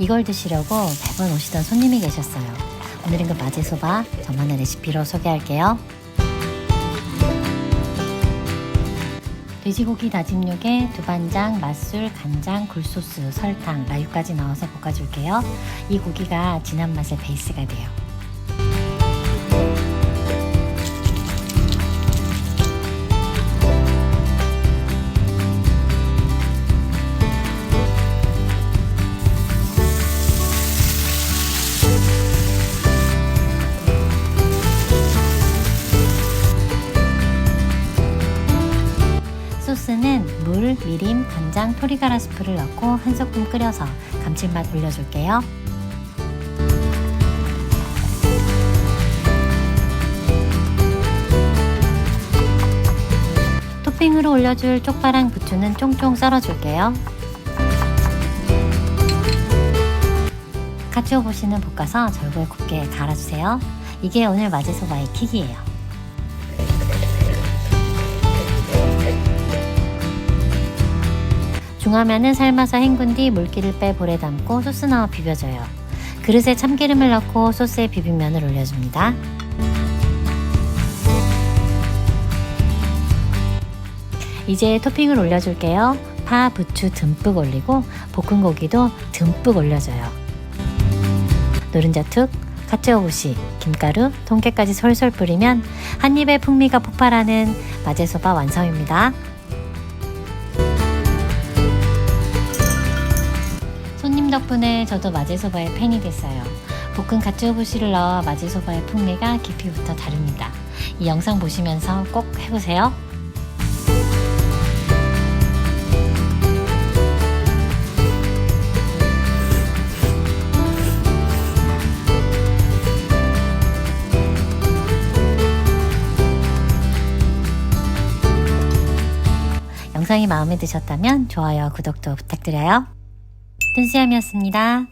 이걸 드시려고 매번 오시던 손님이 계셨어요. 오늘은 그 마제소바 저만의 레시피로 소개할게요. 돼지고기 다진 육에 두반장, 맛술, 간장, 굴소스, 설탕, 라유까지 넣어서 볶아줄게요. 이 고기가 진한 맛의 베이스가 돼요. 소스는 물, 미림, 간장, 토리가라 스프를 넣고 한 소끔 끓여서 감칠맛 올려줄게요. 토핑으로 올려줄 쪽파랑 부추는 쫑쫑 썰어줄게요. 카츠오부시는 볶아서 절구에 곱게 갈아주세요. 이게 오늘 마제소바의 킥이에요. 중화면은 삶아서 헹군 뒤 물기를 빼 볼에 담고 소스 넣어 비벼줘요. 그릇에 참기름을 넣고 소스에 비빔 면을 올려줍니다. 이제 토핑을 올려줄게요. 파, 부추 듬뿍 올리고 볶은 고기도 듬뿍 올려줘요. 노른자 툭, 카츠오부시, 김가루, 통깨까지 솔솔 뿌리면 한 입에 풍미가 폭발하는 마제소바 완성입니다. 덕분에 저도 마제소바의 팬이 됐어요. 볶은 가츠오부시를 넣어 마제소바의 풍미가 깊이부터 다릅니다. 이 영상 보시면서 꼭 해보세요. 영상이 마음에 드셨다면 좋아요, 구독도 부탁드려요. 뜬수염이었습니다.